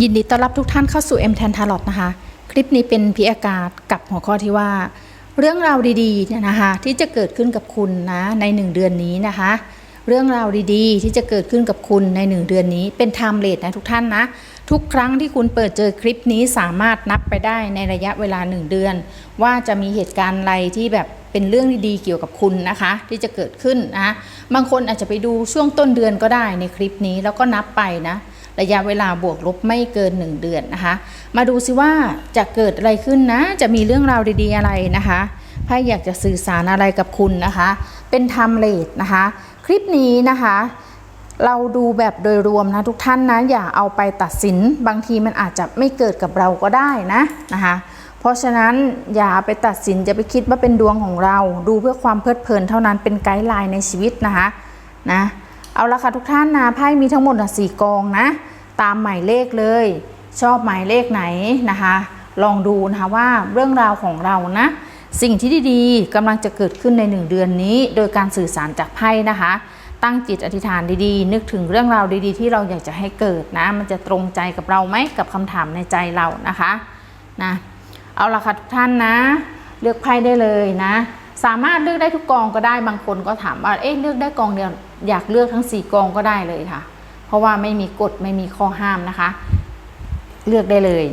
ยินดีต้อนรับทุกท่านเข้าสู่ M แทนทาร์ลนะคะ คลิปนี้เป็นพิอากาศกับหัวข้อที่ว่า เรื่องราวดีๆเนี่ยนะคะที่จะเกิดขึ้นกับคุณนะใน 1 เดือนนี้นะคะ เรื่องราวดีๆ ที่จะเกิดขึ้นกับคุณใน 1 เดือนนี้เป็นไทม์เลทนะทุกท่านนะ ทุกครั้งที่คุณเปิดเจอคลิปนี้สามารถนับไปได้ในระยะเวลา 1 เดือน ว่าจะมีเหตุการณ์อะไรที่แบบเป็นเรื่องดีๆเกี่ยวกับคุณนะคะ ที่จะเกิดขึ้นนะบางคนอาจจะไปดูช่วงต้นเดือนก็ได้ในคลิปนี้แล้วก็นับไปนะ ระยะเวลาบวกลบไม่เกิน 1 เดือนนะคะ มาดูซิว่าจะเกิดอะไรขึ้นนะ จะมีเรื่องราวดีๆอะไรนะคะไพ่อยากจะสื่อสารอะไรกับคุณนะคะ เป็นไทม์เลทนะคะ คลิปนี้นะคะเราดูแบบโดยรวมนะทุกท่านนะอย่าเอาไปตัดสินบางทีมันอาจจะไม่เกิดกับเราก็ได้นะนะคะเพราะฉะนั้นอย่าไปตัดสินจะไปคิดว่าเป็นดวงของเรา ดูเพื่อความเพลิดเพลินเท่านั้นเป็นไกด์ไลน์ในชีวิตนะคะนะ เอาละค่ะทุกท่านนะไพ่มีทั้งหมดสี่กองนะ ตามหมายเลขเลย ชอบหมายเลขไหนนะคะ ลองดูนะคะว่าเรื่องราวของเรานะ สิ่งที่ดีๆกำลังจะเกิดขึ้นในหนึ่งเดือนนี้ โดยการสื่อสารจากไพ่นะคะ ตั้งจิตอธิษฐานดีๆ นึกถึงเรื่องราวดีๆ ที่เราอยากจะให้เกิดนะ มันจะตรงใจกับเราไหมกับคำถามในใจเรานะคะนะเอาละค่ะทุกท่านนะ เลือกไพ่ได้เลยนะ สามารถเลือกได้ทุกกองก็ได้บางคนก็ถามว่าเอ๊ะเลือกได้กองเดียว อยากเลือกทั้งสี่กองก็ได้เลยค่ะ เพราะว่าไม่มีกฎไม่มีข้อห้ามนะคะ เลือกได้เลย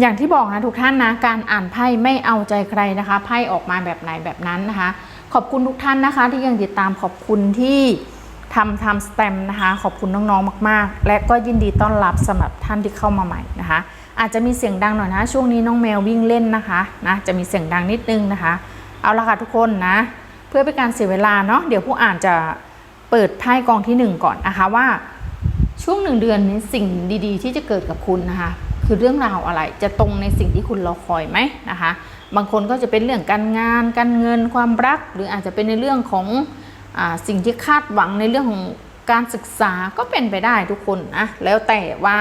อย่างที่บอกนะทุกท่านนะ การอ่านไพ่ไม่เอาใจใครนะคะไพ่ออกมาแบบไหนแบบนั้นนะคะ ขอบคุณทุกท่านนะคะ ที่ยังติดตามขอบคุณที่ทำทำสแตมนะคะ ขอบคุณน้องๆมาก ๆ และก็ยินดีต้อนรับสำหรับท่านที่เข้ามาใหม่นะคะ อาจจะมีเสียงดังหน่อยนะ ช่วงนี้น้องแมววิ่งเล่นนะคะนะจะมีเสียงดังนิดนึงนะคะ เอาละค่ะทุกคนนะ เพื่อเป็นการเสียเวลาเนาะเดี๋ยวผู้อ่านจะเปิดไพ่กองที่หนึ่งก่อนนะคะว่าช่วงหนึ่งเดือนนี้สิ่งดีๆ ที่จะเกิดกับคุณนะคะ คือเรื่องราวอะไรจะตรงในสิ่งที่คุณรอคอยไหมนะคะ บางคนก็จะเป็นเรื่องการงาน การเงินความรัก หรืออาจจะเป็นในเรื่องของอสิ่งที่คาดหวังในเรื่องของการศึกษาก็เป็นไปได้ทุกคนนะแล้วแต่ว่า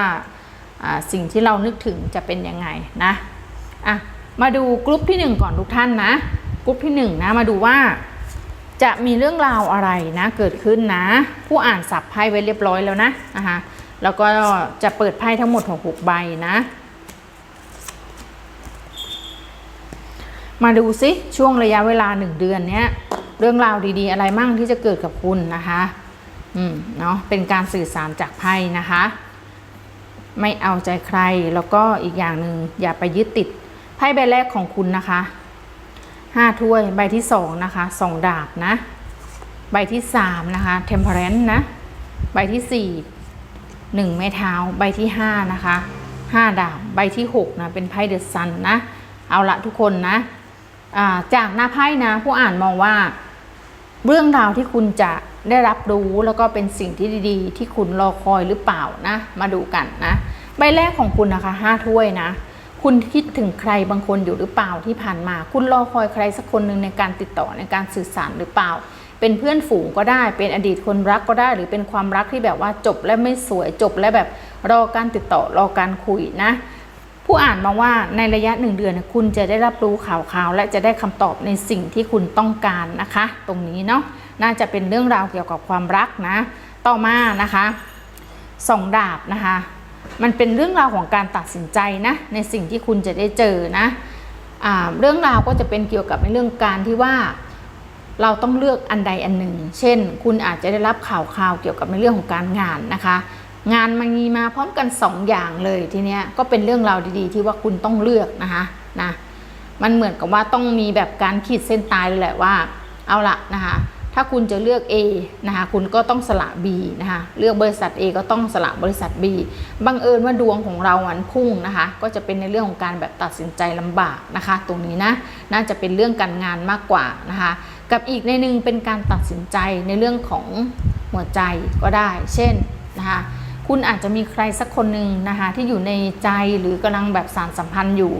สิ่งที่เรานึกถึงจะเป็นยังไงนะอะมาดูกลุ่มที่หนึ่งก่อนทุกท่านนะ กลุ่มที่หนึ่งนะมาดูว่า จะมีเรื่องราวอะไรนะเกิดขึ้นนะ ผู้อ่านสับไพ่ไว้เรียบร้อยแล้วนะนะคะแล้วก็จะเปิดไพ่ทั้งหมดของหกใบนะ มาดูซิช่วงระยะเวลาหนึ่งเดือนเนี้ยเรื่องราวดีๆ อะไรมั่งที่จะเกิดกับคุณนะคะอืมเนาะเป็นการสื่อสารจากไพ่นะคะ ไม่เอาใจใครแล้วก็อีกอย่างหนึ่งอย่าไปยึดติดไพ่ใบแรกของคุณนะคะ ห้าถ้วย ใบที่สองนะคะสองดาบนะ ใบที่สามนะคะ temperance นะ ใบที่สี่หนึ่งไม้เท้า ใบที่ห้านะคะห้าดาบ ใบที่หกนะ เป็นไพ่เดอะซันนะ เอาละทุกคนนะาจากหน้าไพ่นะผู้อ่านมองว่า เรื่องราวที่คุณจะได้รับรู้แล้วก็เป็นสิ่งที่ดีๆ ที่คุณรอคอยหรือเปล่านะ มาดูกันนะ ใบแรกของคุณนะคะห้าถ้วยนะ คุณคิดถึงใครบางคนอยู่หรือเปล่าที่ผ่านมา คุณรอคอยใครสักคนหนึ่งในการติดต่อในการสื่อสารหรือเปล่า เป็นเพื่อนฝูงก็ได้ เป็นอดีตคนรักก็ได้ หรือเป็นความรักที่แบบว่าจบและไม่สวยจบและแบบรอการติดต่อรอการคุยนะ ผู้อ่านมาว่าในระยะหนึ่งเดือนคุณจะได้รับรู้ข่าวข่าวและจะได้คำตอบในสิ่งที่คุณต้องการนะคะ ตรงนี้เนาะน่าจะเป็นเรื่องราวเกี่ยวกับความรักนะ ต่อมานะคะสองดาบนะคะ มันเป็นเรื่องราวของการตัดสินใจนะในสิ่งที่คุณจะได้เจอนะอเรื่องราวก็จะเป็นเกี่ยวกับในเรื่องการที่ว่าเราต้องเลือกอันใดอันหนึ่ง เช่น คุณอาจจะได้รับข่าวข่าวเกี่ยวกับในเรื่องของการงานนะคะ งานมันมีมาพร้อมกันสองอย่างเลยทีเนี้ยก็เป็นเรื่องราวดีๆ ที่ว่าคุณต้องเลือกนะคะนะมันเหมือนกับว่าต้องมีแบบการขีดเส้นตายเลยแหละว่า เอาละนะคะ ถ้าคุณจะเลือก A นะคะคุณก็ต้องสละ B นะคะเลือกบริษัท A ก็ต้องสละบริษัท B บังเอิญว่าดวงของเรามันพุ่งนะคะก็จะเป็นในเรื่องของการแบบตัดสินใจลำบากนะคะ ตรงนี้นะน่าจะเป็นเรื่องการงานมากกว่านะคะกับอีกในหนึ่งเป็นการตัดสินใจในเรื่องของหัวใจก็ได้ เช่นนะคะคุณอาจจะมีใครสักคนหนึ่งนะคะที่อยู่ในใจหรือกำลังแบบสารสัมพันธ์อยู่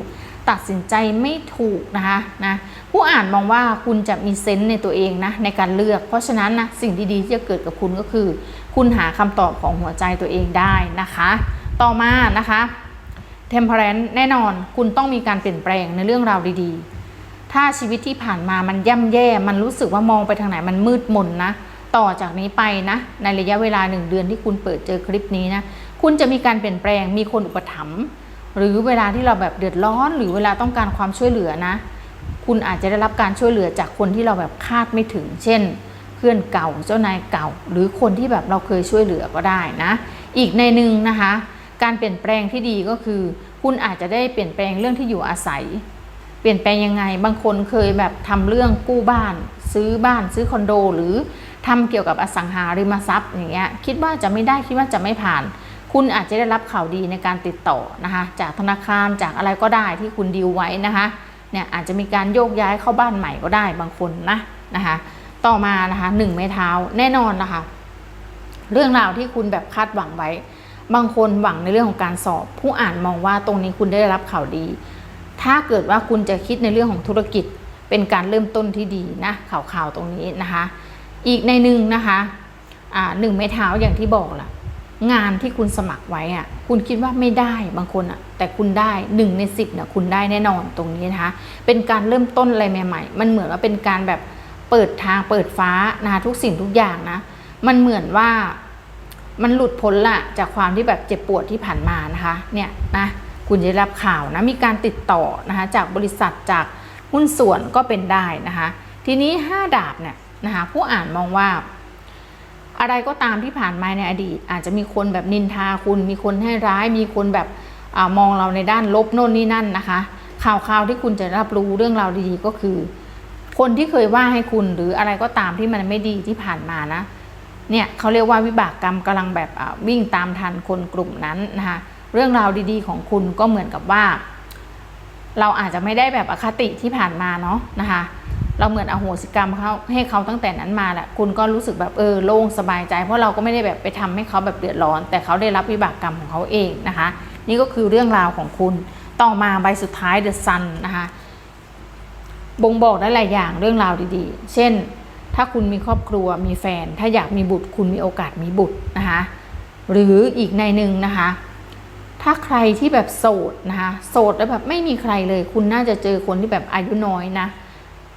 ตัดสินใจไม่ถูกนะคะนะผู้อ่านมองว่าคุณจะมีเซนส์ในตัวเองนะในการเลือก เพราะฉะนั้นนะสิ่งดีๆที่จะเกิดกับคุณก็คือ คุณหาคำตอบของหัวใจตัวเองได้นะคะ ต่อมานะคะ temperance แน่นอนคุณต้องมีการเปลี่ยนแปลงในเรื่องราวดีๆ ถ้าชีวิตที่ผ่านมามันย่ำแย่ มันรู้สึกว่ามองไปทางไหนมันมืดมนนะ ต่อจากนี้ไปนะ ในระยะเวลาหนึ่งเดือนที่คุณเปิดเจอคลิปนี้นะ คุณจะมีการเปลี่ยนแปลง มีคนอุปถัมภ์ หรือเวลาที่เราแบบเดือดร้อน หรือเวลาต้องการความช่วยเหลือนะ คุณอาจจะได้รับการช่วยเหลือจากคนที่เราแบบคาดไม่ถึง เช่น เพื่อนเก่าเจ้านายเก่า หรือคนที่แบบเราเคยช่วยเหลือก็ได้นะ อีกในหนึ่งนะคะ การเปลี่ยนแปลงที่ดีก็คือ คุณอาจจะได้เปลี่ยนแปลงเรื่องที่อยู่อาศัย เปลี่ยนแปลงยังไง บางคนเคยแบบทำเรื่องกู้บ้าน ซื้อบ้านซื้อคอนโด หรือทำเกี่ยวกับอสังหาริมทรัพย์อย่างเงี้ยคิดว่าจะไม่ได้คิดว่าจะไม่ผ่าน คุณอาจจะได้รับข่าวดีในการติดต่อนะคะจากธนาคารจากอะไรก็ได้ที่คุณดีลไว้นะคะเนี่ยอาจจะมีการโยกย้ายเข้าบ้านใหม่ก็ได้บางคนนะนะคะต่อมานะคะหนึ่งไม้เท้าแน่นอนนะคะ เรื่องราวที่คุณแบบคาดหวังไว้ บางคนหวังในเรื่องของการสอบ ผู้อ่านมองว่าตรงนี้คุณได้รับข่าวดี ถ้าเกิดว่าคุณจะคิดในเรื่องของธุรกิจ เป็นการเริ่มต้นที่ดีนะข่าวข่าวๆตรงนี้นะคะ อีกในหนึ่งนะคะอ่าหนึ่งไม้เท้าอย่างที่บอกล่ะ งานที่คุณสมัครไว้อะคุณคิดว่าไม่ได้บางคนอะแต่คุณได้หนึ่งในสิบเนี่ยคุณได้แน่นอนตรงนี้นะคะ เป็นการเริ่มต้นอะไรใหม่ ๆ มันเหมือนว่าเป็นการแบบเปิดทางเปิดฟ้านะคะทุกสิ่งทุกอย่างนะ มันเหมือนว่ามันหลุดพ้นละจากความที่แบบเจ็บปวดที่ผ่านมานะคะเนี่ยนะคุณจะได้รับข่าวนะมีการติดต่อนะคะจากบริษัทจากหุ้นส่วนก็เป็นได้นะคะ ทีนี้ 5 ดาบเนี่ยนะคะผู้อ่านมองว่า อะไรก็ตามที่ผ่านมาในอดีต อาจจะมีคนแบบนินทาคุณ มีคนให้ร้าย มีคนแบบอมองเราในด้านลบโน่นนี่นั่นนะคะ ข่าวข่าวที่คุณจะรับรู้เรื่องราวดีๆก็คือ คนที่เคยว่าให้คุณหรืออะไรก็ตามที่มันไม่ดีที่ผ่านมานะเนี่ยเขาเรียกว่าวิบากกรรมกำลังแบบวิ่งตามทันคนกลุ่มนั้นนะคะเรื่องราวดีๆของคุณก็เหมือนกับว่า เราอาจจะไม่ได้แบบอคติที่ผ่านมาเนาะนะคะ เราเหมือนอโหสิกรรมเขาให้เขาตั้งแต่นั้นมาแหละคุณก็รู้สึกแบบเออโล่งสบายใจ เพราะเราก็ไม่ได้แบบไปทำให้เขาแบบเดือดร้อน แต่เขาได้รับวิบากกรรมของเขาเองนะคะ นี่ก็คือเรื่องราวของคุณต่อมาใบสุดท้าย The Sun นะคะบ่งบอกได้หลายอย่างเรื่องราวดีๆ เช่น ถ้าคุณมีครอบครัวมีแฟน ถ้าอยากมีบุตรคุณมีโอกาสมีบุตรนะคะหรืออีกในหนึ่งนะคะ ถ้าใครที่แบบโสดนะคะโสดแล้วแบบไม่มีใครเลย คุณน่าจะเจอคนที่แบบอายุน้อยนะ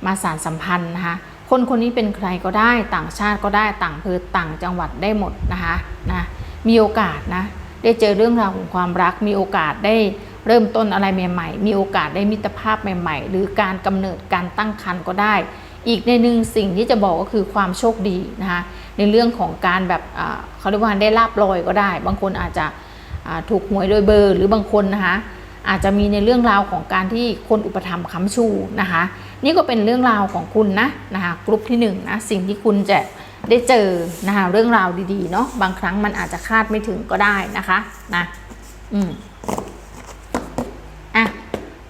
มาสารสัมพันธ์นะคะคนคนนี้เป็นใครก็ได้ต่างชาติก็ได้ต่างอำเภอต่างจังหวัดได้หมดนะคะนะมีโอกาสนะได้เจอเรื่องราวของความรัก มีโอกาสได้เริ่มต้นอะไรใหม่ๆ มีโอกาสได้มิตรภาพใหม่ๆ หรือการกำเนิดการตั้งครรภ์ก็ได้ อีกในหนึ่งสิ่งที่จะบอกก็คือความโชคดีนะคะในเรื่องของการแบบเขาเรียกว่าได้ลาบลอยก็ได้ บางคนอาจจะถูกหวยโดยเบอร์ หรือบางคนนะคะอาจจะมีในเรื่องราวของการที่คนอุปถัมภ์ค้ำชูนะคะ นี่ก็เป็นเรื่องราวของคุณนะนะคะกลุ่มที่หนึ่งนะสิ่งที่คุณจะได้เจอนะคะเรื่องราวดีๆเนาะบางครั้งมันอาจจะคาดไม่ถึงก็ได้นะคะนะอืมอะ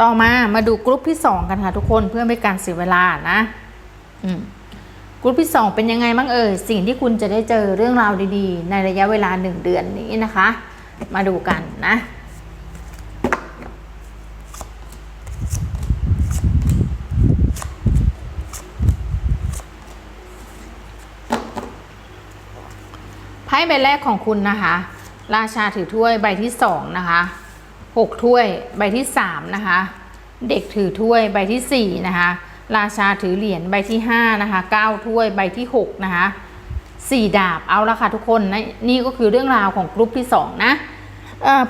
ต่อมามาดูกลุ่มที่สองกันค่ะทุกคนเพื่อไม่การเสียเวลานะอืมกลุ่มที่สองเป็นยังไงบ้างเอ่ยสิ่งที่คุณจะได้เจอเรื่องราวดีๆ ในระยะเวลาหนึ่งเดือนนี้นะคะ มาดูกันนะ พ่ใบแรกของคุณนะคะ ราชาถือถ้วยใบที่สองนะคะหกถ้วยใบที่สามนะคะ เด็กถือถ้วยใบที่สี่นะคะ ราชาถือเหรียญใบที่ห้านะคะเก้าถ้วยใบที่หกนะคะสี่ดาบเอาละค่ะทุกคนนะนี่ก็คือเรื่องราวของกลุ่มที่สองนะ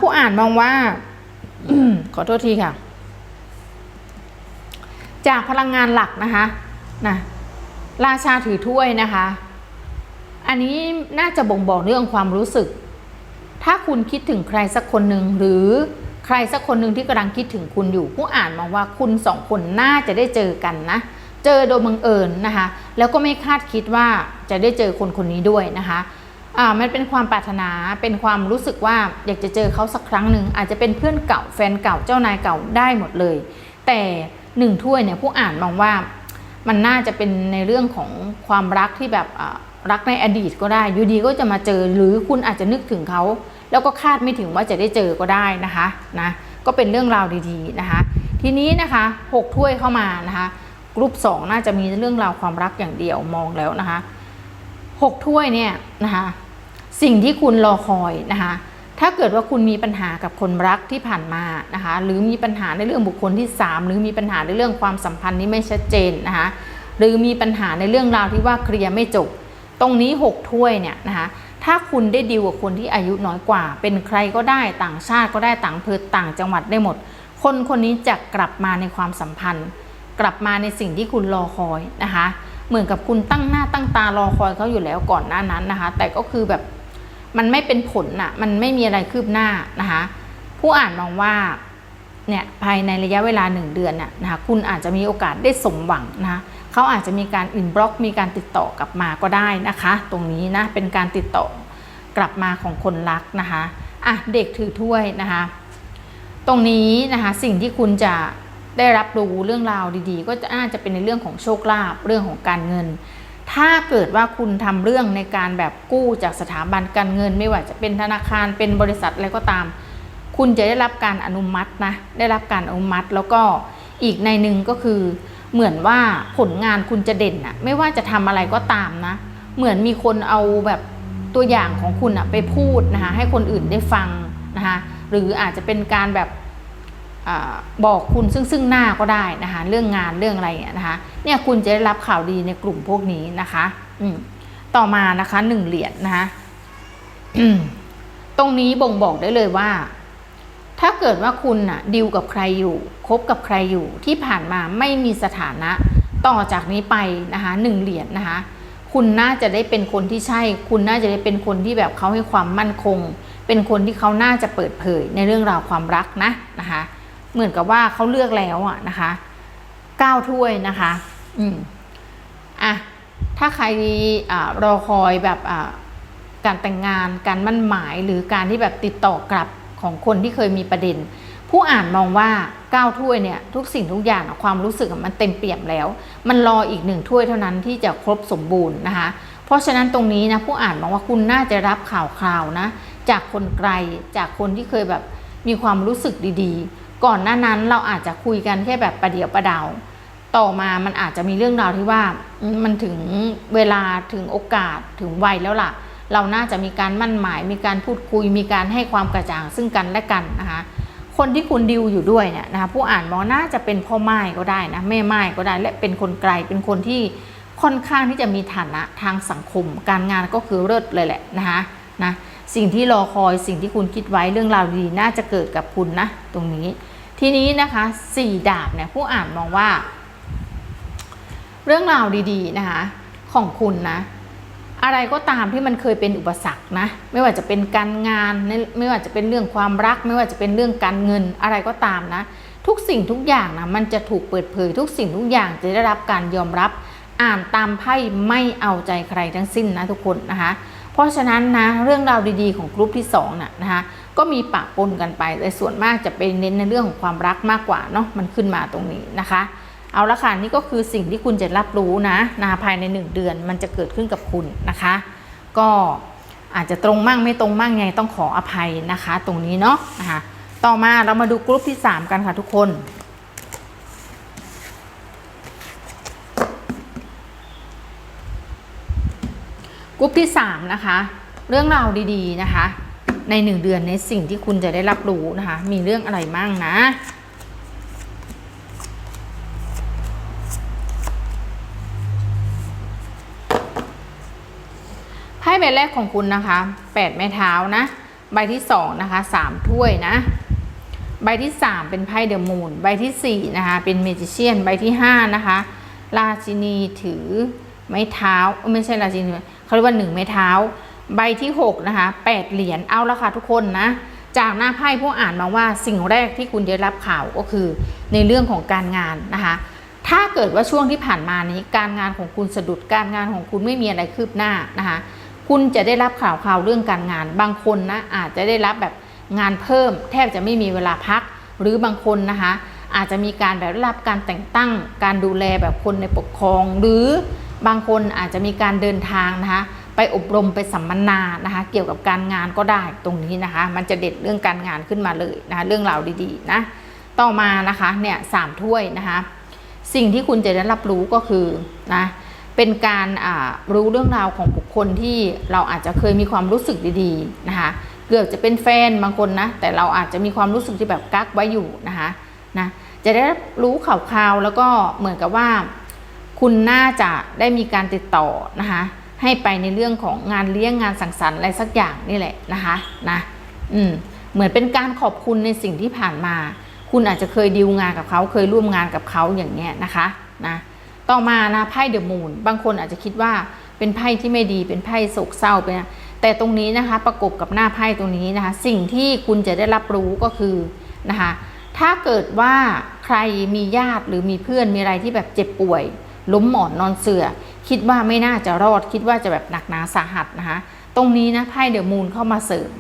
ผู้อ่านมองว่าขอโทษทีค่ะ จากพลังงานหลักนะคะนะราชาถือถ้วยนะคะ อันนี้น่าจะบ่งบอกเรื่องความรู้สึก ถ้าคุณคิดถึงใครสักคนหนึ่งหรือใครสักคนหนึ่งที่กำลังคิดถึงคุณอยู่ ผู้อ่านมองว่าคุณสองคนน่าจะได้เจอกันนะ เจอโดยบังเอิญนะคะ แล้วก็ไม่คาดคิดว่าจะได้เจอคนคนนี้ด้วยนะคะอ่ามันเป็นความปรารถนาเป็นความรู้สึกว่าอยากจะเจอเขาสักครั้งหนึ่งอาจจะเป็นเพื่อนเก่าแฟนเก่าเจ้านายเก่าได้หมดเลย แต่หนึ่งถ้วยเนี่ยผู้อ่านมองว่ามันน่าจะเป็นในเรื่องของความรักที่แบบอ่า รักในอดีตก็ได้อยู่ดีก็จะมาเจอหรือคุณอาจจะนึกถึงเขา แล้วก็คาดไม่ถึงว่าจะได้เจอก็ได้นะคะนะก็เป็นเรื่องราวดีๆนะคะ ทีนี้นะคะหกถ้วยเข้ามานะคะกรุ๊ปสองน่าจะมีเรื่องราวความรักอย่างเดียวมองแล้วนะคะหกถ้วยเนี่ยนะคะสิ่งที่คุณรอคอยนะคะถ้าเกิดว่าคุณมีปัญหากับคนรักที่ผ่านมานะคะหรือมีปัญหาในเรื่องบุคคลที่ 3 หรือมีปัญหาในเรื่องความสัมพันธ์ที่ไม่ชัดเจนนะคะหรือมีปัญหาในเรื่องราวที่ว่าเคลียร์ไม่จบ ตรงนี้ 6 ถ้วยเนี่ยนะคะถ้าคุณได้ดีลกับคนที่อายุน้อยกว่า เป็นใครก็ได้ต่างชาติก็ได้ต่างอำเภอต่างจังหวัดได้หมด คนคนนี้จะกลับมาในความสัมพันธ์ กลับมาในสิ่งที่คุณรอคอยนะคะ เหมือนกับคุณตั้งหน้าตั้งตารอคอยเขาอยู่แล้วก่อนหน้านั้นนะคะ แต่ก็คือแบบมันไม่เป็นผลนะมันไม่มีอะไรคืบหน้านะคะ ผู้อ่านมองว่าเนี่ยภายในระยะเวลาหนึ่งเดือนน่ะนะคะคุณอาจจะมีโอกาสได้สมหวังนะคะ เขาอาจจะมีการอินบล็อกมีการติดต่อกลับมาก็ได้นะคะ ตรงนี้นะเป็นการติดต่อกลับมาของคนรักนะคะอะเด็กถือถ้วยนะคะ ตรงนี้นะคะสิ่งที่คุณจะได้รับรู้เรื่องราวดีๆ ก็จะน่าจะเป็นในเรื่องของโชคลาภเรื่องของการเงิน ถ้าเกิดว่าคุณทำเรื่องในการแบบกู้จากสถาบันการเงิน ไม่ว่าจะเป็นธนาคารเป็นบริษัทอะไรก็ตาม คุณจะได้รับการอนุมัตินะได้รับการอนุมัติแล้วก็อีกในหนึ่งก็คือ เหมือนว่าผลงานคุณจะเด่นอะไม่ว่าจะทำอะไรก็ตามนะ เหมือนมีคนเอาแบบตัวอย่างของคุณอะไปพูดนะคะให้คนอื่นได้ฟังนะคะหรืออาจจะเป็นการแบบอาบอกคุณซึ่งซึ่งหน้าก็ได้นะคะเรื่องงานเรื่องอะไรเนี่ยนะคะเนี่ยคุณจะได้รับข่าวดีในกลุ่มพวกนี้นะคะอืต่อมานะคะหนึ่งเหรียญนะคะตรงนี้บ่งบอกได้เลยว่า ถ้าเกิดว่าคุณน่ะดิวกับใครอยู่คบกับใครอยู่ที่ผ่านมาไม่มีสถานะต่อจากนี้ไปนะคะหนึ่งเหรียญนะคะ คุณน่าจะได้เป็นคนที่ใช่ คุณน่าจะได้เป็นคนที่แบบเขาให้ความมั่นคง เป็นคนที่เขาน่าจะเปิดเผยในเรื่องราวความรักนะนะคะ เหมือนกับว่าเขาเลือกแล้วอะนะคะก้าถ้วยนะคะ อืมอะถ้าใครอารอคอยแบบอ่าการแต่งงานการมั่นหมายหรือการที่แบบติดต่อกลับ ของคนที่เคยมีประเด็น ผู้อ่านมองว่าก้าวถ้วยเนี่ยทุกสิ่งทุกอย่างความรู้สึกมันเต็มเปี่ยมแล้ว มันรออีกหนึ่งถ้วยเท่านั้นที่จะครบสมบูรณ์นะคะ เพราะฉะนั้นตรงนี้นะผู้อ่านมองว่าคุณน่าจะรับข่าวคราวนะจากคนไกลจากคนที่เคยแบบมีความรู้สึกดีๆ ก่อนหน้านั้นเราอาจจะคุยกันแค่แบบประเดียวประดาวต่อมามันอาจจะมีเรื่องราวที่ว่ามันถึงเวลาถึงโอกาสถึงวัยแล้วล่ะ เราน่าจะมีการมั่นหมาย มีการพูดคุย มีการให้ความกระจ่างซึ่งกันและกันนะคะคนที่คุณดิวอยู่ด้วยเนี่ยนะคะผู้อ่านมองน่าจะเป็นพ่อไม้ก็ได้นะแม่ไม้ก็ได้ และเป็นคนไกลเป็นคนที่ค่อนข้างที่จะมีฐานะทางสังคม การงานก็คือเลิศเลยแหละนะคะนะสิ่งที่รอคอยสิ่งที่คุณคิดไว้เรื่องราวดีน่าจะเกิดกับคุณนะตรงนี้ ทีนี้นะคะสี่ดาบเนี่ยผู้อ่านมองว่า เรื่องราวดีๆนะคะของคุณนะ อะไรก็ตามที่มันเคยเป็นอุปสรรคนะ ไม่ว่าจะเป็นการงาน ไม่ว่าจะเป็นเรื่องความรัก ไม่ว่าจะเป็นเรื่องการเงินอะไรก็ตามนะ ทุกสิ่งทุกอย่างนะมันจะถูกเปิดเผย ทุกสิ่งทุกอย่างจะได้รับการยอมรับ อ่านตามไพ่ไม่เอาใจใครทั้งสิ้นนะทุกคนนะคะ เพราะฉะนั้นนะเรื่องราวดีๆของกลุ่มที่สองน่ะนะคะก็มีปะปนกันไปแต่ส่วนมากจะเป็นเน้นในเรื่องของความรักมากกว่าเนาะมันขึ้นมาตรงนี้นะคะ เอาละค่ะนี่ก็คือสิ่งที่คุณจะรับรู้นะนะคะภายใน 1 เดือนมันจะเกิดขึ้นกับคุณนะคะ ก็อาจจะตรงมั่งไม่ตรงมั่งไงต้องขออภัยนะคะ ตรงนี้เนาะนะคะต่อมาเรามาดูกลุ่มที่ 3 กันค่ะทุกคนกลุ่มที่ 3 นะคะ เรื่องราวดีๆนะคะ ใน 1 เดือนในสิ่งที่คุณจะได้รับรู้นะคะ มีเรื่องอะไรมั่งนะ ใบแรกของคุณนะคะ 8 ไม้เท้านะ ใบที่ 2 นะคะ 3 ถ้วยนะ ใบที่ 3 เป็นไพ่เดอะมูน ใบที่ 4 นะคะ เป็นเมจิเชียน ใบที่ 5 นะคะ ราชินีถือไม้เท้า ไม่ใช่ราชินีเขาเรียกว่า 1 ไม้เท้า ใบที่ 6 นะคะ 8 เหรียญ เอาละค่ะทุกคนนะ จากหน้าไพ่ผู้อ่านมาว่าสิ่งแรกที่คุณจะรับข่าวก็คือในเรื่องของการงานนะคะถ้าเกิดว่าช่วงที่ผ่านมานี้การงานของคุณสะดุดการงานของคุณไม่มีอะไรคืบหน้านะคะ คุณจะได้รับข่าวข่าวเรื่องการงาน บางคนนะอาจจะได้รับแบบงานเพิ่ม แทบจะไม่มีเวลาพัก หรือบางคนนะคะ อาจจะมีการแบบรับการแต่งตั้ง การดูแลแบบคนในปกครอง หรือบางคนอาจจะมีการเดินทางนะคะไปอบรมไปสัมมนานะคะ เกี่ยวกับการงานก็ได้ตรงนี้นะคะ มันจะเด็ดเรื่องการงานขึ้นมาเลยนะคะเรื่องราวดีๆนะต่อมานะคะเนี่ยสามถ้วยนะคะ สิ่งที่คุณจะได้รับรู้ก็คือนะ เป็นการรู้เรื่องราวของบุคคลที่เราอาจจะเคยมีความรู้สึกดีๆนะคะเกือบจะเป็นแฟนบางคนนะแต่เราอาจจะมีความรู้สึกที่แบบกักไว้อยู่นะคะนะจะได้รู้ข่าวๆแล้วก็เหมือนกับว่า คุณน่าจะได้มีการติดต่อนะคะให้ไปในเรื่องของงานเลี้ยงงานสังสรรค์อะไรสักอย่างนี่แหละนะคะนะอืมเหมือนเป็นการขอบคุณในสิ่งที่ผ่านมา คุณอาจจะเคยดีลงานกับเขาเคยร่วมงานกับเขาอย่างเงี้ยนะคะนะ ต่อมานะไพ่เดอะมูนบางคนอาจจะคิดว่าเป็นไพ่ที่ไม่ดีเป็นไพ่โศกเศร้าเป็นแต่ตรงนี้นะคะประกบกับหน้าไพ่ตรงนี้นะคะ สิ่งที่คุณจะได้รับรู้ก็คือนะคะถ้าเกิดว่าใครมีญาติหรือมีเพื่อนมีอะไรที่แบบเจ็บป่วย ล้มหมอนนอนเสื่อคิดว่าไม่น่าจะรอด คิดว่าจะแบบหนักหนาสาหัสนะคะตรงนี้นะไพ่เดอะมูนเข้ามาเสริม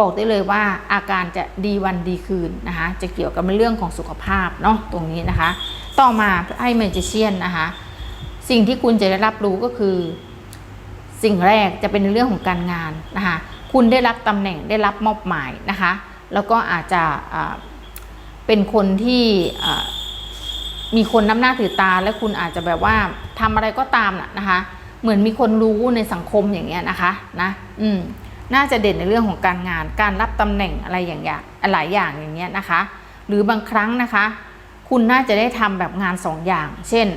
บอกได้เลยว่าอาการจะดีวันดีคืนนะคะจะเกี่ยวกับเรื่องของสุขภาพเนาะตรงนี้นะคะ ต่อมาไพ่เมจิเชียนนะคะสิ่งที่คุณจะได้รับรู้ก็คือ สิ่งแรกจะเป็นเรื่องของการงานนะคะคุณได้รับตำแหน่งได้รับมอบหมายนะคะแล้วก็อาจจะเป็นคนที่มีคนน้ำหน้าถือตา และคุณอาจจะแบบว่าทำอะไรก็ตามน่ะนะคะ เหมือนมีคนรู้ในสังคมอย่างเงี้ยนะคะนะอืม น่าจะเด่นในเรื่องของการงาน การรับตำแหน่งอะไรอย่างเงี้ยหลายอย่างอย่างเงี้ยนะคะ หรือบางครั้งนะคะ คุณน่าจะได้ทำแบบงานสองอย่าง เช่น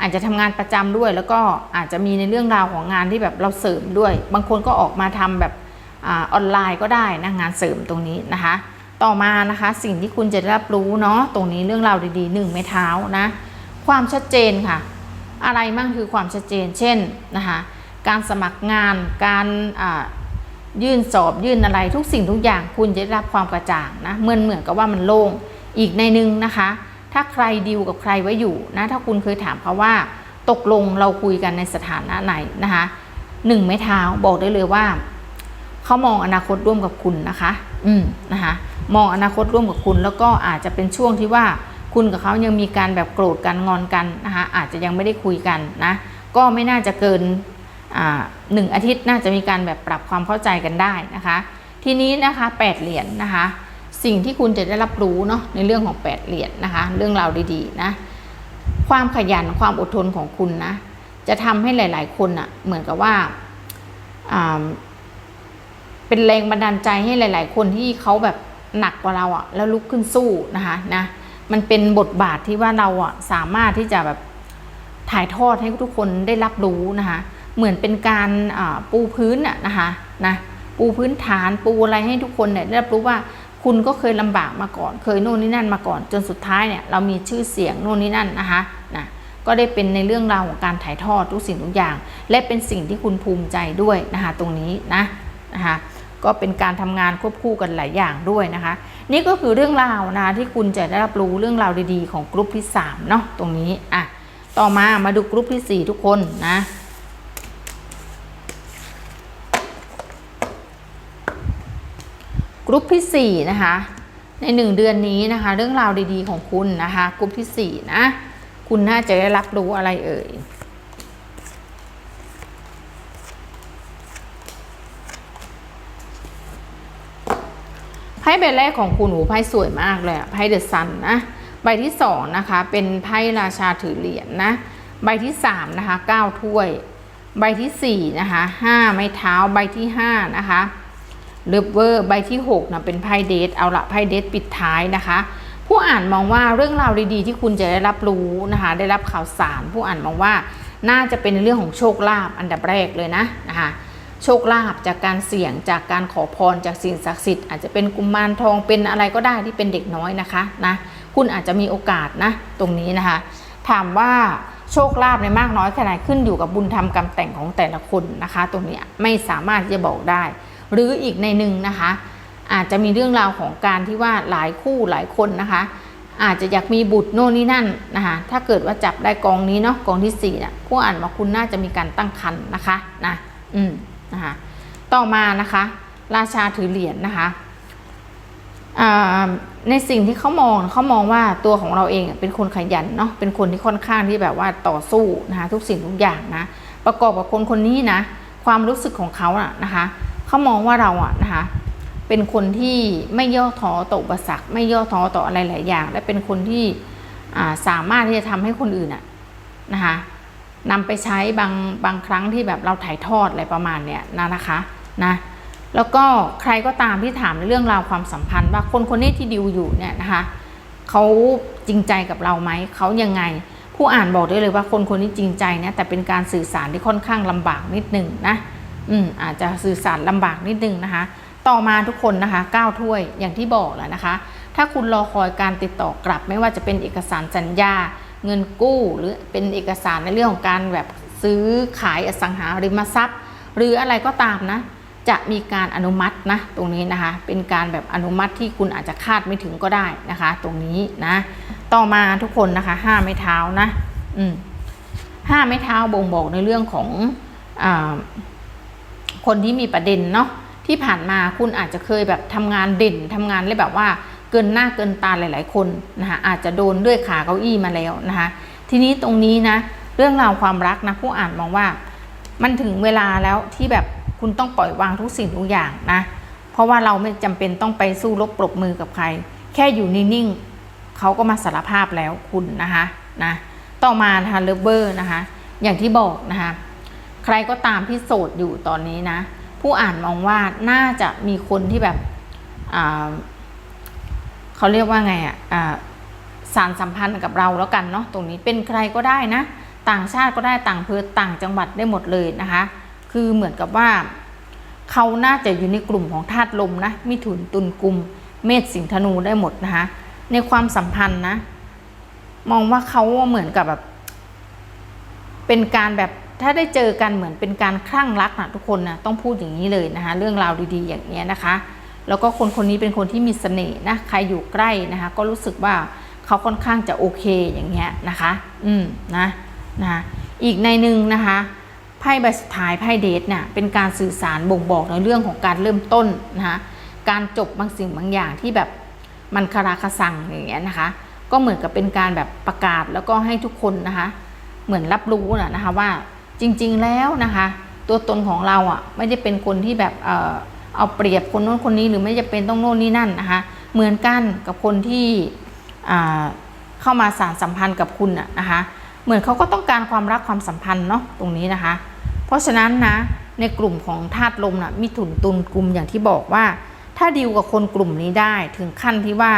อาจจะทำงานประจำด้วย แล้วก็อาจจะมีในเรื่องราวของงานที่แบบเราเสริมด้วย บางคนก็ออกมาทำแบบอออนไลน์ก็ได้นะงานเสริมตรงนี้นะคะ ต่อมานะคะสิ่งที่คุณจะได้รับรู้เนาะตรงนี้เรื่องราวดีๆหนึ่งไม้เท้านะความชัดเจนค่ะ อะไรมั่งคือความชัดเจน เช่นนะคะการสมัครงานการ ยื่นสอบยื่นอะไรทุกสิ่งทุกอย่างคุณจะได้รับความกระจ่างนะเหมือนเหมือนกับว่ามันโล่งอีกในหนึ่งนะคะ ถ้าใครดีลกับใครไว้อยู่นะถ้าคุณเคยถามเขาว่า ตกลงเราคุยกันในสถานะไหนนะคะหนึ่งไม้เท้าบอกได้เลยว่าเขามองอนาคตร่วมกับคุณนะคะ อืมนะคะมองอนาคตร่วมกับคุณ แล้วก็อาจจะเป็นช่วงที่ว่าคุณกับเขายังมีการแบบโกรธกันงอนกันนะคะอาจจะยังไม่ได้คุยกันนะก็ไม่น่าจะเกิน หนึ่งอาทิตย์น่าจะมีการแบบปรับความเข้าใจกันได้นะคะ ทีนี้นะคะแปดเหรียญนะคะ สิ่งที่คุณจะได้รับรู้เนาะในเรื่องของแปดเหรียญนะคะ เรื่องราวดีๆนะความขยันความอดทนของคุณนะจะทำให้หลาย ๆ คนอะ่ะเหมือนกับว่าอ่าเป็นแรงบันดาลใจให้หลาย ๆ คนที่เขาแบบหนักกว่าเราอะ่ะแล้วลุกขึ้นสู้นะคะนะมันเป็นบทบาทที่ว่าเราอะ่ะสามารถที่จะแบบถ่ายทอดให้ทุกคนได้รับรู้นะคะ เหมือนเป็นการปูพื้นอะนะคะนะปูพื้นฐานปูอะไรให้ทุกคนเนี่ยได้รับรู้ว่าคุณก็เคยลำบากมาก่อน เคยโน่นนี่นั่นมาก่อน จนสุดท้ายเนี่ยเรามีชื่อเสียงโน่นนี่นั่นนะคะนะก็ได้เป็นในเรื่องราวของการถ่ายทอดทุกสิ่งทุกอย่าง และเป็นสิ่งที่คุณภูมิใจด้วยนะคะตรงนี้นะนะคะก็เป็นการทำงานควบคู่กันหลายอย่างด้วยนะคะ นี่ก็คือเรื่องราวนะที่คุณจะได้รับรู้เรื่องราวดีๆ ของกลุ่มที่3เนาะตรงนี้อะต่อมามาดูกลุ่มที่ 4 ทุกคนนะ กลุ่มที่4นะคะใน 1 เดือนนี้นะคะ เรื่องราวดีๆของคุณนะคะกลุ่มที่4นะคุณน่าจะได้รับรู้อะไรเอ่ยไพ่ใบแรกของคุณหูไพ่สวยมากเลยไพ่เดอะซันนะใบที่สองนะคะเป็นไพ่ราชาถือเหรียญนะใบที่สามนะคะเก้าถ้วย ใบที่สี่นะคะห้าไม้เท้าใบที่ห้านะคะ เลเวอร์ใบที่หกนะเป็นไพ่เดทเอาละไพ่เดทปิดท้ายนะคะ ผู้อ่านมองว่าเรื่องราวดีๆที่คุณจะได้รับรู้นะคะ ได้รับข่าวสาร ผู้อ่านมองว่าน่าจะเป็นเรื่องของโชคลาภอันดับแรกเลยนะนะคะโชคลาภจากการเสี่ยงจากการขอพรจากสิ่งศักดิ์สิทธิ์อาจจะเป็นกุมารทองเป็นอะไรก็ได้ที่เป็นเด็กน้อยนะคะนะคุณอาจจะมีโอกาสนะตรงนี้นะคะ ถามว่าโชคลาภในมากน้อยแค่ไหนขึ้นอยู่กับบุญธรรมกรรมแต่งของแต่ละคนนะคะ ตรงนี้ไม่สามารถที่จะบอกได้ หรืออีกในหนึ่งนะคะ อาจจะมีเรื่องราวของการที่ว่าหลายคู่หลายคนนะคะ อาจจะอยากมีบุตรโน่นนี่นั่นนะคะ ถ้าเกิดว่าจับได้กองนี้เนาะกองที่สี่น่ะผู้อ่านว่าคุณน่าจะมีการตั้งครรภ์นะคะนะอืมนะคะต่อมานะคะ ราชาถือเหรียญนะคะในสิ่งที่เขามองเขามองว่าตัวของเราเองเป็นคนขยันเนาะเป็นคนที่ค่อนข้างที่แบบว่าต่อสู้นะคะทุกสิ่งทุกอย่างนะประกอบกับคนคนนี้นะความรู้สึกของเขาอะนะคะ เขามองว่าเราอะนะคะเป็นคนที่ไม่ย่อท้อต่ออุปสรรคไม่ย่อท้อต่ออะไรหลายอย่าง และเป็นคนที่สามารถที่จะทำให้คนอื่นอะนะคะนำไปใช้บางบางครั้งที่แบบเราถ่ายทอดอะไรประมาณเนี้ยนะนะคะนะแล้วก็ใครก็ตามที่ถามในเรื่องราวความสัมพันธ์ ว่าคนคนนี้ที่ดิวอยู่เนี่ยนะคะเขาจริงใจกับเราไหมเขายังไง ผู้อ่านบอกได้เลยว่าคนคนนี้จริงใจนะแต่เป็นการสื่อสารที่ค่อนข้างลำบากนิดหนึ่งนะ อืมอาจจะสื่อสารลำบากนิดนึงนะคะ ต่อมาทุกคนนะคะก้าถ้วยอย่างที่บอกแหละนะคะ ถ้าคุณรอคอยการติดต่อกลับ ไม่ว่าจะเป็นเอกสารสัญญา เงินกู้หรือเป็นเอกสารในเรื่องของการแบบซื้อขายอสังหาริมทรัพย์ หรืออะไรก็ตามนะ จะมีการอนุมัตินะตรงนี้นะคะ เป็นการแบบอนุมัติที่คุณอาจจะคาดไม่ถึงก็ได้นะคะ ตรงนี้นะ ต่อมาทุกคนนะคะห้าไม้เท้านะ อืมห้าไม้เท้าบ่งบอกในเรื่องของอา คนที่มีประเด็นเนาะที่ผ่านมาคุณอาจจะเคยแบบทำงานเด่นทำงานเลยแบบว่าเกินหน้าเกินตาหลาย ๆ คนนะคะอาจจะโดนด้วยขาเก้าอี้มาแล้วนะคะทีนี้ตรงนี้นะเรื่องราวความรักนะผู้อ่านมองว่า มันถึงเวลาแล้วที่แบบคุณต้องปล่อยวางทุกสิ่งทุกอย่างนะเพราะว่าเราไม่จำเป็นต้องไปสู้รบปรบมือกับใคร แค่อยู่นิ่งๆเขาก็มาสารภาพแล้วคุณนะคะนะต่อมานะคะเลเบอร์นะคะอย่างที่บอกนะคะ ใครก็ตามที่โสดอยู่ตอนนี้นะ ผู้อ่านมองว่าน่าจะมีคนที่แบบเขาเรียกว่าไงอะสารสัมพันธ์กับเราแล้วกันเนาะตรงนี้เป็นใครก็ได้นะ ต่างชาติก็ได้ต่างอำเภอต่างจังหวัดได้หมดเลยนะคะ คือเหมือนกับว่าเขาน่าจะอยู่ในกลุ่มของธาตุลมนะมิถุนตุลกุม เมษสิงห์ธนูได้หมดนะคะ ในความสัมพันธ์นะ มองว่าเขาเหมือนกับแบบ เป็นการแบบ ถ้าได้เจอกันเหมือนเป็นการคลั่งรักนะทุกคนนะต้องพูดอย่างนี้เลยนะคะ เรื่องราวดีๆ อย่างนี้นะคะ แล้วก็คนคนนี้เป็นคนที่มีเสน่ห์นะใครอยู่ใกล้นะคะ ก็รู้สึกว่าเขาค่อนข้างจะโอเคอย่างเงี้ยนะคะ อืมนะนะอีกในหนึ่งนะคะไพ่ใบสุดท้ายไพ่เดทเนี่ยเป็นการสื่อสารบ่งบอกในเรื่องของการเริ่มต้นนะคะการจบบางสิ่งบางอย่างที่แบบมันคาราคาซังอย่างเงี้ยนะคะ ก็เหมือนกับเป็นการแบบประกาศแล้วก็ให้ทุกคนนะคะ เหมือนรับรู้นะนะคะว่า จริงๆแล้วนะคะ ตัวตนของเราอะไม่ได้เป็นคนที่แบบเออเอาเปรียบคนโน้นคนนี้หรือไม่จะเป็นต้องโน่นนี่นั่นนะคะเหมือนกันกับคนที่เข้ามาสารสัมพันธ์กับคุณอะนะคะเหมือนเขาก็ต้องการความรักความสัมพันธ์เนาะตรงนี้นะคะ เพราะฉะนั้นนะในกลุ่มของธาตุลมนะมีถุนตุนกลุ่มอย่างที่บอกว่า ถ้าดีลกับคนกลุ่มนี้ได้ถึงขั้นที่ว่า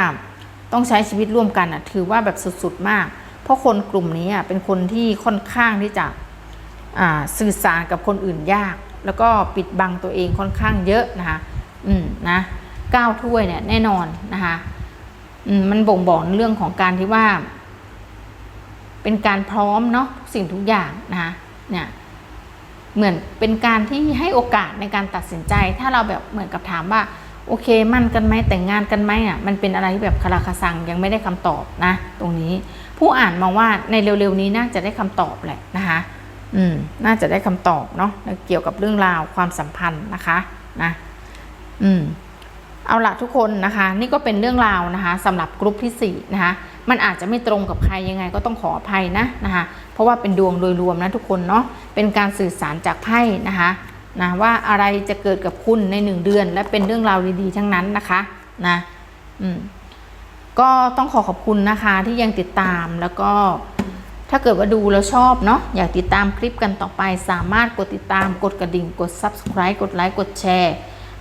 ต้องใช้ชีวิตร่วมกันอะถือว่าแบบสุดๆมาก เพราะคนกลุ่มนี้อะเป็นคนที่ค่อนข้างที่จะ สื่อสารกับคนอื่นยาก แล้วก็ปิดบังตัวเองค่อนข้างเยอะนะคะอืมนะก้าวถ้วยเนี่ยแน่นอนนะคะอืมมันบ่งบอกเรื่องของการที่ว่า เป็นการพร้อมเนาะสิ่งทุกอย่างนะคะเนี่ยเหมือนเป็นการที่ให้โอกาสในการตัดสินใจ ถ้าเราแบบเหมือนกับถามว่า โอเคมั่นกันไหมแต่งงานกันไหมอะมันเป็นอะไรที่แบบคาราคาซังยังไม่ได้คำตอบนะ ตรงนี้ผู้อ่านมองว่าในเร็วๆนี้น่าจะได้คำตอบแหละนะคะ อืมน่าจะได้คำตอบเนาะเกี่ยวกับเรื่องราวความสัมพันธ์นะคะนะอืมเอาละทุกคนนะคะ นี่ก็เป็นเรื่องราวนะคะสำหรับกลุ่มที่4นะคะมันอาจจะไม่ตรงกับใครยังไงก็ต้องขออภัยนะนะคะเพราะว่าเป็นดวงโดยรวมนะทุกคนเนาะเป็นการสื่อสารจากไพ่นะคะนะว่าอะไรจะเกิดกับคุณในหนึ่งเดือน และเป็นเรื่องราวดีๆทั้งนั้นนะคะนะอืมก็ต้องขอขอบคุณนะคะที่ยังติดตามแล้วก็ ถ้าเกิดว่าดูแล้วชอบเนาะอยากติดตามคลิปกันต่อไป สามารถกดติดตามกดกระดิ่งกด subscribe กดไลค์กดแชร์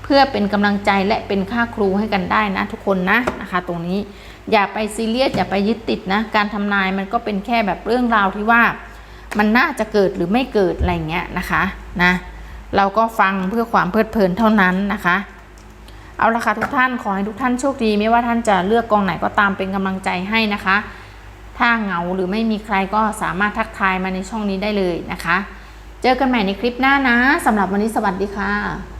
เพื่อเป็นกำลังใจและเป็นค่าครูให้กันได้นะทุกคนนะนะคะ ตรงนี้อย่าไปซีเรียสอย่าไปยึดติดนะ การทำนายมันก็เป็นแค่แบบเรื่องราวที่ว่า มันน่าจะเกิดหรือไม่เกิดอะไรเงี้ยนะคะนะเราก็ฟังเพื่อความเพลิดเพลินเท่านั้นนะคะ เอาละค่ะทุกท่านขอให้ทุกท่านโชคดี ไม่ว่าท่านจะเลือกกองไหนก็ตามเป็นกำลังใจให้นะคะ ถ้าเหงาหรือไม่มีใครก็สามารถทักทายมาในช่องนี้ได้เลยนะคะ เจอกันใหม่ในคลิปหน้านะสำหรับวันนี้สวัสดีค่ะ